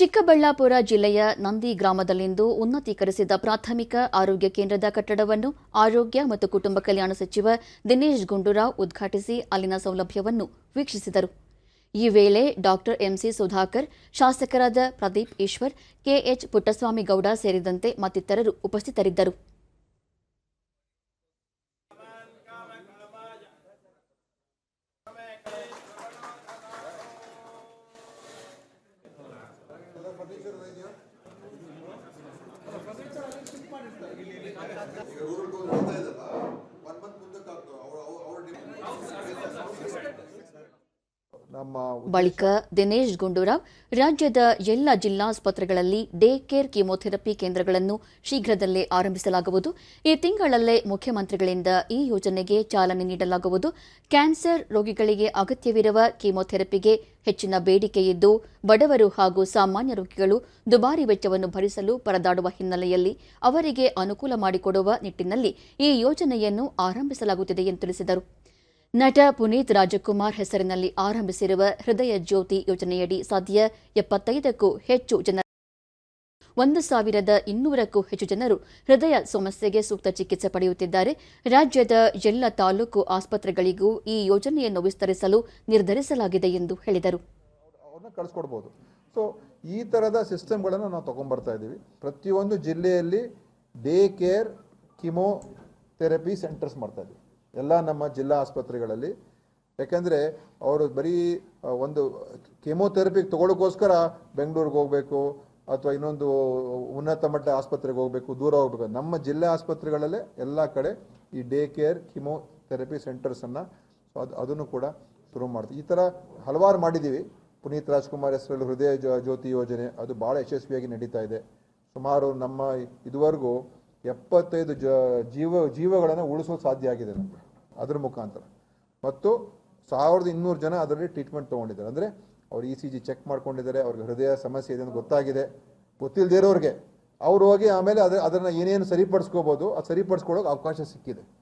ಚಿಕ್ಕಬಳ್ಳಾಪುರ ಜಿಲ್ಲೆಯ ನಂದಿ ಗ್ರಾಮದಲ್ಲಿಂದು ಉನ್ನತೀಕರಿಸಿದ ಪ್ರಾಥಮಿಕ ಆರೋಗ್ಯ ಕೇಂದ್ರದ ಕಟ್ಟಡವನ್ನು ಆರೋಗ್ಯ ಮತ್ತು ಕುಟುಂಬ ಕಲ್ಯಾಣ ಸಚಿವ ದಿನೇಶ್ ಗುಂಡೂರಾವ್ ಉದ್ಘಾಟಿಸಿ ಅಲ್ಲಿನ ಸೌಲಭ್ಯವನ್ನು ವೀಕ್ಷಿಸಿದರು. ಈ ವೇಳೆ ಡಾಕ್ಟರ್ ಎಂಸಿ ಸುಧಾಕರ್, ಶಾಸಕರಾದ ಪ್ರದೀಪ್ ಈಶ್ವರ್ ಕೆಎಚ್ ಪುಟ್ಟಸ್ವಾಮಿ ಗೌಡ ಸೇರಿದಂತೆ ಮತ್ತಿತರರು ಉಪಸ್ಥಿತರಿದ್ದರು. ನಮ್ಮ ಬಳಿಕ ದಿನೇಶ್ ಗುಂಡೂರಾವ್, ರಾಜ್ಯದ ಎಲ್ಲ ಜಿಲ್ಲಾಸ್ಪತ್ರೆಗಳಲ್ಲಿ ಡೇ ಕೇರ್ ಕೀಮೋಥೆರಪಿ ಕೇಂದ್ರಗಳನ್ನು ಶೀಘ್ರದಲ್ಲೇ ಆರಂಭಿಸಲಾಗುವುದು. ಈ ತಿಂಗಳಲ್ಲೇ ಮುಖ್ಯಮಂತ್ರಿಗಳಿಂದ ಈ ಯೋಜನೆಗೆ ಚಾಲನೆ ನೀಡಲಾಗುವುದು. ಕ್ಯಾನ್ಸರ್ ರೋಗಿಗಳಿಗೆ ಅಗತ್ಯವಿರುವ ಕೀಮೋಥೆರಪಿಗೆ ಹೆಚ್ಚಿನ ಬೇಡಿಕೆಯಿದ್ದು ಬಡವರು ಹಾಗೂ ಸಾಮಾನ್ಯ ರೋಗಿಗಳು ದುಬಾರಿ ವೆಚ್ಚವನ್ನು ಭರಿಸಲು ಪರದಾಡುವ ಹಿನ್ನೆಲೆಯಲ್ಲಿ ಅವರಿಗೆ ಅನುಕೂಲ ಮಾಡಿಕೊಡುವ ನಿಟ್ಟಿನಲ್ಲಿ ಈ ಯೋಜನೆಯನ್ನು ಆರಂಭಿಸಲಾಗುತ್ತಿದೆ ಎಂದು ತಿಳಿಸಿದರು. ನಟ ಪುನೀತ್ ರಾಜಕುಮಾರ್ ಹೆಸರಿನಲ್ಲಿ ಆರಂಭಿಸಿರುವ ಹೃದಯ ಜ್ಯೋತಿ ಯೋಜನೆಯಡಿ ಸದ್ಯ ಎಪ್ಪತ್ತೈದಕ್ಕೂ ಹೆಚ್ಚು ಜನರು ಒಂದು ಸಾವಿರದ ಇನ್ನೂರಕ್ಕೂ ಹೆಚ್ಚು ಜನರು ಹೃದಯ ಸಮಸ್ಯೆಗೆ ಸೂಕ್ತ ಚಿಕಿತ್ಸೆ ಪಡೆಯುತ್ತಿದ್ದಾರೆ. ರಾಜ್ಯದ ಎಲ್ಲ ತಾಲೂಕು ಆಸ್ಪತ್ರೆಗಳಿಗೂ ಈ ಯೋಜನೆಯನ್ನು ವಿಸ್ತರಿಸಲು ನಿರ್ಧರಿಸಲಾಗಿದೆ ಎಂದು ಹೇಳಿದರು. ಸೊ ಈ ಥರದ ಸಿಸ್ಟಮ್ಗಳನ್ನು ನಾವು ತಗೊಂಡ್ಬರ್ತಾ ಇದ್ದೀವಿ. ಪ್ರತಿಯೊಂದು ಜಿಲ್ಲೆಯಲ್ಲಿ day care, chemotherapy centres ಮಾಡ್ತಾ ಇದ್ದೀವಿ. ಎಲ್ಲ ನಮ್ಮ ಜಿಲ್ಲಾ ಆಸ್ಪತ್ರೆಗಳಲ್ಲಿ. ಯಾಕೆಂದರೆ ಅವರು ಬರೀ ಒಂದು ಕೆಮೋಥೆರಪಿ ತೊಗೊಳಕ್ಕೋಸ್ಕರ ಬೆಂಗಳೂರಿಗೆ ಹೋಗಬೇಕು, ಅಥವಾ ಇನ್ನೊಂದು ಉನ್ನತ ಮಟ್ಟ ಆಸ್ಪತ್ರೆಗೆ ಹೋಗಬೇಕು, ದೂರ ಹೋಗಬೇಕು. ನಮ್ಮ ಜಿಲ್ಲಾ ಆಸ್ಪತ್ರೆಗಳಲ್ಲೇ ಎಲ್ಲ ಕಡೆ ಈ ಡೇ ಕೇರ್, ಕಿಮೋಥೆರಪಿ ಸೆಂಟರ್ಸನ್ನು ಸೊ ಅದು, ಅದನ್ನು ಕೂಡ ಶುರು ಮಾಡ್ತೀವಿ. ಈ ಥರ ಹಲವಾರು ಮಾಡಿದ್ದೀವಿ. ಪುನೀತ್ ರಾಜ್ಕುಮಾರ್ ಹೆಸರಲ್ಲಿ ಹೃದಯ ಜ್ಯೋತಿ ಯೋಜನೆ, ಅದು ಭಾಳ ಯಶಸ್ವಿಯಾಗಿ ನಡೀತಾ ಇದೆ. ಸುಮಾರು ನಮ್ಮ ಇದುವರೆಗೂ ಎಪ್ಪತ್ತೈದು ಜ, ಜೀವ, ಜೀವಗಳನ್ನು ಉಳಿಸೋದು ಸಾಧ್ಯ ಆಗಿದೆ ನಮಗೆ, ಅದ್ರ ಮುಖಾಂತರ. ಮತ್ತು ಸಾವಿರದ ಇನ್ನೂರು ಜನ ಅದರಲ್ಲಿ ಟ್ರೀಟ್ಮೆಂಟ್ ತೊಗೊಂಡಿದ್ದಾರೆ. ಅಂದರೆ ಅವ್ರು ಇ ಸಿ ಜಿ ಚೆಕ್ ಮಾಡ್ಕೊಂಡಿದ್ದಾರೆ, ಅವ್ರಿಗೆ ಹೃದಯ ಸಮಸ್ಯೆ ಇದೆ ಅಂತ ಗೊತ್ತಾಗಿದೆ. ಗೊತ್ತಿಲ್ಲದೇ ಇರೋರಿಗೆ. ಅವ್ರು ಹೋಗಿ ಆಮೇಲೆ ಅದ್ರ, ಅದನ್ನು ಏನೇನು ಸರಿಪಡಿಸ್ಕೋಬೋದು, ಅದು ಸರಿಪಡಿಸ್ಕೊಳ್ಳೋಕೆ ಅವಕಾಶ ಸಿಕ್ಕಿದೆ.